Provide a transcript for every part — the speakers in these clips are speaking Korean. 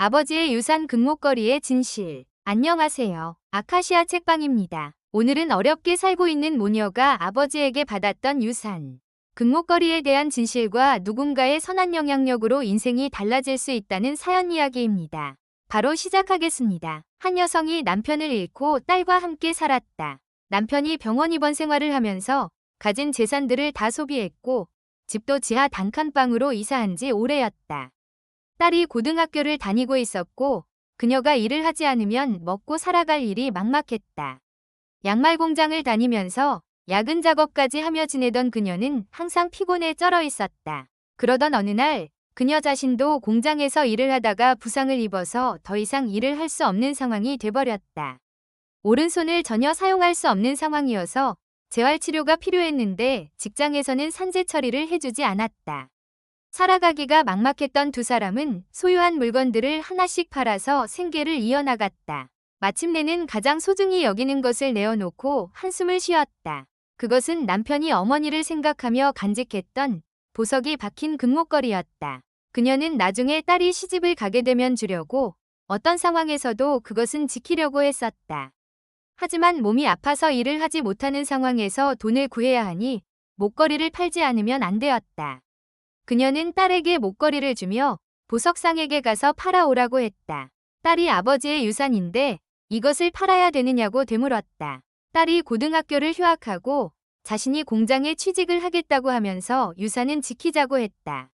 아버지의 유산 금목걸이의 진실. 안녕하세요. 아카시아 책방입니다. 오늘은 어렵게 살고 있는 모녀가 아버지에게 받았던 유산. 금목걸이에 대한 진실과 누군가의 선한 영향력으로 인생이 달라질 수 있다는 사연 이야기입니다. 바로 시작하겠습니다. 한 여성이 남편을 잃고 딸과 함께 살았다. 남편이 병원 입원 생활을 하면서 가진 재산들을 다 소비했고 집도 지하 단칸방으로 이사한 지 오래였다. 딸이 고등학교를 다니고 있었고 그녀가 일을 하지 않으면 먹고 살아갈 일이 막막했다. 양말 공장을 다니면서 야근 작업까지 하며 지내던 그녀는 항상 피곤에 쩔어 있었다. 그러던 어느 날 그녀 자신도 공장에서 일을 하다가 부상을 입어서 더 이상 일을 할 수 없는 상황이 돼버렸다. 오른손을 전혀 사용할 수 없는 상황이어서 재활치료가 필요했는데 직장에서는 산재 처리를 해주지 않았다. 살아가기가 막막했던 두 사람은 소유한 물건들을 하나씩 팔아서 생계를 이어나갔다. 마침내는 가장 소중히 여기는 것을 내어놓고 한숨을 쉬었다. 그것은 남편이 어머니를 생각하며 간직했던 보석이 박힌 금목걸이였다. 그녀는 나중에 딸이 시집을 가게 되면 주려고 어떤 상황에서도 그것은 지키려고 했었다. 하지만 몸이 아파서 일을 하지 못하는 상황에서 돈을 구해야 하니 목걸이를 팔지 않으면 안 되었다. 그녀는 딸에게 목걸이를 주며 보석상에게 가서 팔아오라고 했다. 딸이 아버지의 유산인데 이것을 팔아야 되느냐고 되물었다. 딸이 고등학교를 휴학하고 자신이 공장에 취직을 하겠다고 하면서 유산은 지키자고 했다.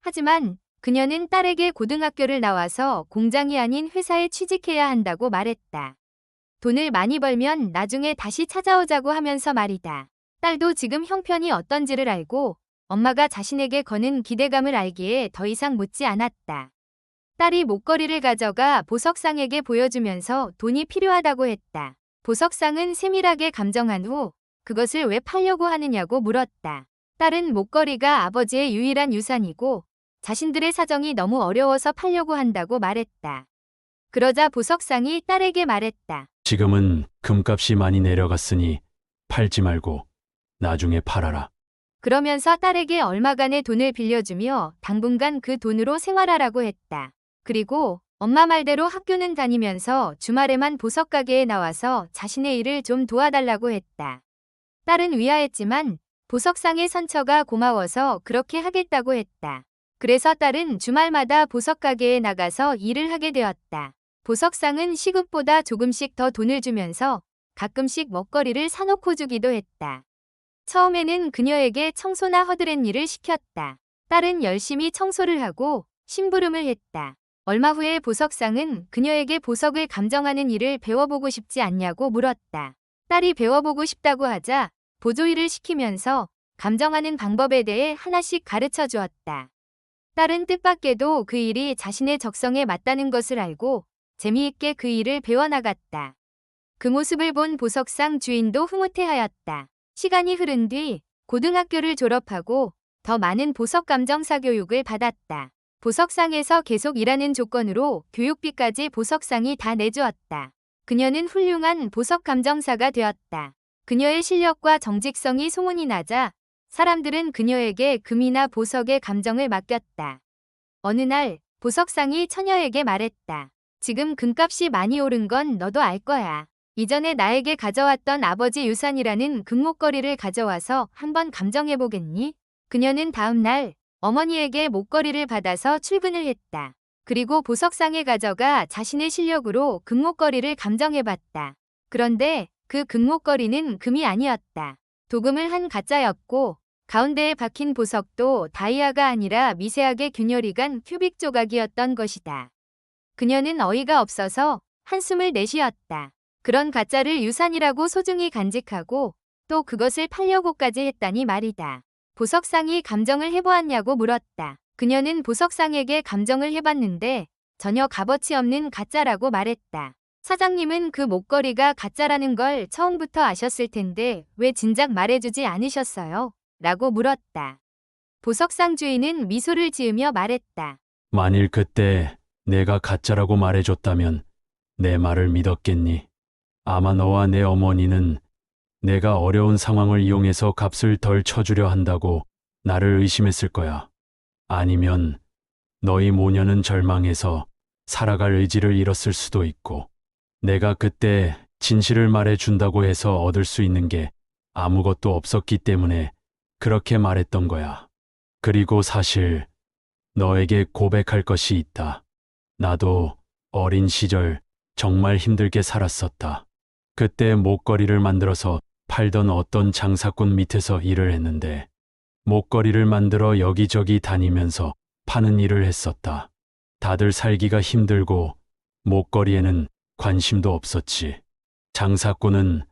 하지만 그녀는 딸에게 고등학교를 나와서 공장이 아닌 회사에 취직해야 한다고 말했다. 돈을 많이 벌면 나중에 다시 찾아오자고 하면서 말이다. 딸도 지금 형편이 어떤지를 알고 엄마가 자신에게 거는 기대감을 알기에 더 이상 묻지 않았다. 딸이 목걸이를 가져가 보석상에게 보여주면서 돈이 필요하다고 했다. 보석상은 세밀하게 감정한 후 그것을 왜 팔려고 하느냐고 물었다. 딸은 목걸이가 아버지의 유일한 유산이고 자신들의 사정이 너무 어려워서 팔려고 한다고 말했다. 그러자 보석상이 딸에게 말했다. 지금은 금값이 많이 내려갔으니 팔지 말고 나중에 팔아라. 그러면서 딸에게 얼마간의 돈을 빌려주며 당분간 그 돈으로 생활하라고 했다. 그리고 엄마 말대로 학교는 다니면서 주말에만 보석 가게에 나와서 자신의 일을 좀 도와달라고 했다. 딸은 위하했지만 보석상의 선처가 고마워서 그렇게 하겠다고 했다. 그래서 딸은 주말마다 보석 가게에 나가서 일을 하게 되었다. 보석상은 시급보다 조금씩 더 돈을 주면서 가끔씩 먹거리를 사놓고 주기도 했다. 처음에는 그녀에게 청소나 허드렛 일을 시켰다. 딸은 열심히 청소를 하고 심부름을 했다. 얼마 후에 보석상은 그녀에게 보석을 감정하는 일을 배워보고 싶지 않냐고 물었다. 딸이 배워보고 싶다고 하자 보조일을 시키면서 감정하는 방법에 대해 하나씩 가르쳐 주었다. 딸은 뜻밖에도 그 일이 자신의 적성에 맞다는 것을 알고 재미있게 그 일을 배워나갔다. 그 모습을 본 보석상 주인도 흐뭇해하였다. 시간이 흐른 뒤 고등학교를 졸업하고 더 많은 보석 감정사 교육을 받았다. 보석상에서 계속 일하는 조건으로 교육비까지 보석상이 다 내주었다. 그녀는 훌륭한 보석 감정사가 되었다. 그녀의 실력과 정직성이 소문이 나자 사람들은 그녀에게 금이나 보석의 감정을 맡겼다. 어느 날 보석상이 처녀에게 말했다. 지금 금값이 많이 오른 건 너도 알 거야. 이전에 나에게 가져왔던 아버지 유산이라는 금목걸이를 가져와서 한번 감정해보겠니? 그녀는 다음 날 어머니에게 목걸이를 받아서 출근을 했다. 그리고 보석상에 가져가 자신의 실력으로 금목걸이를 감정해봤다. 그런데 그 금목걸이는 금이 아니었다. 도금을 한 가짜였고 가운데에 박힌 보석도 다이아가 아니라 미세하게 균열이 간 큐빅 조각이었던 것이다. 그녀는 어이가 없어서 한숨을 내쉬었다. 그런 가짜를 유산이라고 소중히 간직하고 또 그것을 팔려고까지 했다니 말이다. 보석상이 감정을 해보았냐고 물었다. 그녀는 보석상에게 감정을 해봤는데 전혀 값어치 없는 가짜라고 말했다. 사장님은 그 목걸이가 가짜라는 걸 처음부터 아셨을 텐데 왜 진작 말해주지 않으셨어요? 라고 물었다. 보석상 주인은 미소를 지으며 말했다. 만일 그때 내가 가짜라고 말해줬다면 내 말을 믿었겠니? 아마 너와 내 어머니는 내가 어려운 상황을 이용해서 값을 덜 쳐주려 한다고 나를 의심했을 거야. 아니면 너희 모녀는 절망해서 살아갈 의지를 잃었을 수도 있고, 내가 그때 진실을 말해 준다고 해서 얻을 수 있는 게 아무것도 없었기 때문에 그렇게 말했던 거야. 그리고 사실 너에게 고백할 것이 있다. 나도 어린 시절 정말 힘들게 살았었다. 그때 목걸이를 만들어서 팔던 어떤 장사꾼 밑에서 일을 했는데 목걸이를 만들어 여기저기 다니면서 파는 일을 했었다. 다들 살기가 힘들고 목걸이에는 관심도 없었지. 장사꾼은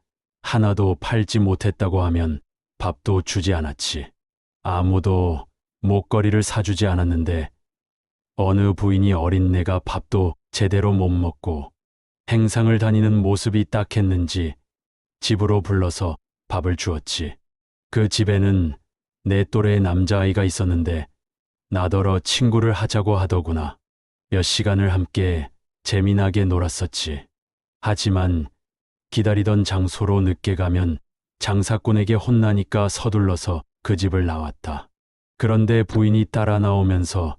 하나도 팔지 못했다고 하면 밥도 주지 않았지. 아무도 목걸이를 사주지 않았는데 어느 부인이 어린 내가 밥도 제대로 못 먹고 행상을 다니는 모습이 딱했는지 집으로 불러서 밥을 주었지. 그 집에는 내 또래의 남자아이가 있었는데 나더러 친구를 하자고 하더구나. 몇 시간을 함께 재미나게 놀았었지. 하지만 기다리던 장소로 늦게 가면 장사꾼에게 혼나니까 서둘러서 그 집을 나왔다. 그런데 부인이 따라 나오면서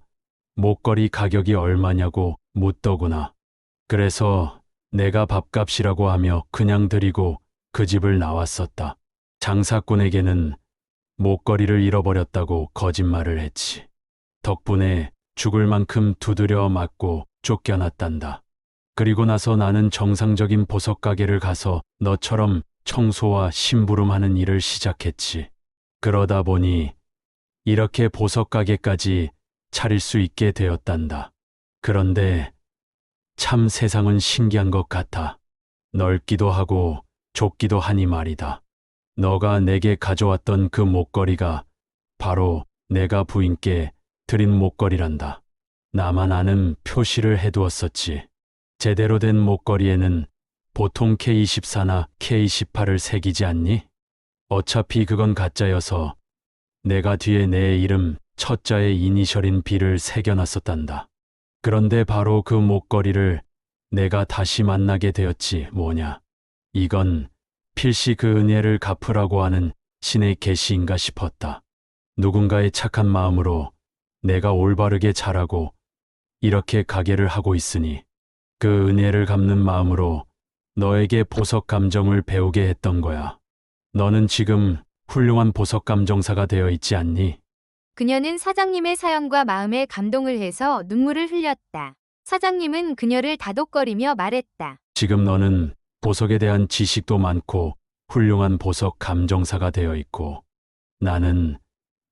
목걸이 가격이 얼마냐고 묻더구나. 그래서 내가 밥값이라고 하며 그냥 드리고 그 집을 나왔었다. 장사꾼에게는 목걸이를 잃어버렸다고 거짓말을 했지. 덕분에 죽을 만큼 두드려 맞고 쫓겨났단다. 그리고 나서 나는 정상적인 보석 가게를 가서 너처럼 청소와 심부름하는 일을 시작했지. 그러다 보니 이렇게 보석 가게까지 차릴 수 있게 되었단다. 그런데 참 세상은 신기한 것 같아. 넓기도 하고 좁기도 하니 말이다. 너가 내게 가져왔던 그 목걸이가 바로 내가 부인께 드린 목걸이란다. 나만 아는 표시를 해두었었지. 제대로 된 목걸이에는 보통 K24나 K18을 새기지 않니? 어차피 그건 가짜여서 내가 뒤에 내 이름 첫 자의 이니셜인 B를 새겨놨었단다. 그런데 바로 그 목걸이를 내가 다시 만나게 되었지 뭐냐. 이건 필시 그 은혜를 갚으라고 하는 신의 계시인가 싶었다. 누군가의 착한 마음으로 내가 올바르게 자라고 이렇게 가게를 하고 있으니 그 은혜를 갚는 마음으로 너에게 보석 감정을 배우게 했던 거야. 너는 지금 훌륭한 보석 감정사가 되어 있지 않니? 그녀는 사장님의 사연과 마음에 감동을 해서 눈물을 흘렸다. 사장님은 그녀를 다독거리며 말했다. 지금 너는 보석에 대한 지식도 많고 훌륭한 보석 감정사가 되어 있고 나는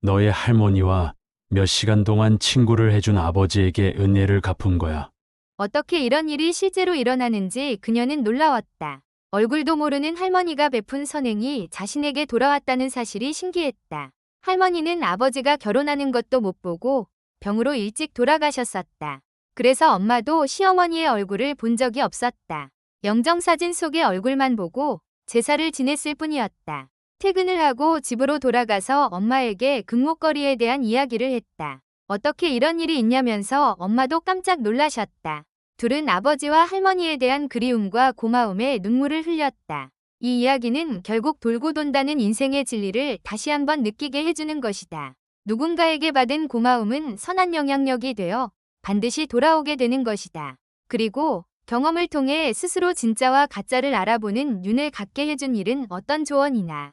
너의 할머니와 몇 시간 동안 친구를 해준 아버지에게 은혜를 갚은 거야. 어떻게 이런 일이 실제로 일어나는지 그녀는 놀라웠다. 얼굴도 모르는 할머니가 베푼 선행이 자신에게 돌아왔다는 사실이 신기했다. 할머니는 아버지가 결혼하는 것도 못 보고 병으로 일찍 돌아가셨었다. 그래서 엄마도 시어머니의 얼굴을 본 적이 없었다. 영정사진 속의 얼굴만 보고 제사를 지냈을 뿐이었다. 퇴근을 하고 집으로 돌아가서 엄마에게 금목걸이에 대한 이야기를 했다. 어떻게 이런 일이 있냐면서 엄마도 깜짝 놀라셨다. 둘은 아버지와 할머니에 대한 그리움과 고마움에 눈물을 흘렸다. 이 이야기는 결국 돌고 돈다는 인생의 진리를 다시 한번 느끼게 해주는 것이다. 누군가에게 받은 고마움은 선한 영향력이 되어 반드시 돌아오게 되는 것이다. 그리고 경험을 통해 스스로 진짜와 가짜를 알아보는 눈을 갖게 해준 일은 어떤 조언이나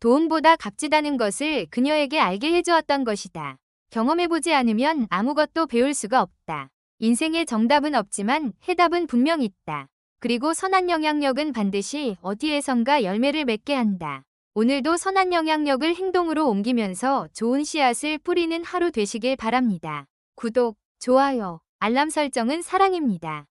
도움보다 값지다는 것을 그녀에게 알게 해주었던 것이다. 경험해보지 않으면 아무것도 배울 수가 없다. 인생에 정답은 없지만 해답은 분명 있다. 그리고 선한 영향력은 반드시 어디에선가 열매를 맺게 한다. 오늘도 선한 영향력을 행동으로 옮기면서 좋은 씨앗을 뿌리는 하루 되시길 바랍니다. 구독, 좋아요, 알람 설정은 사랑입니다.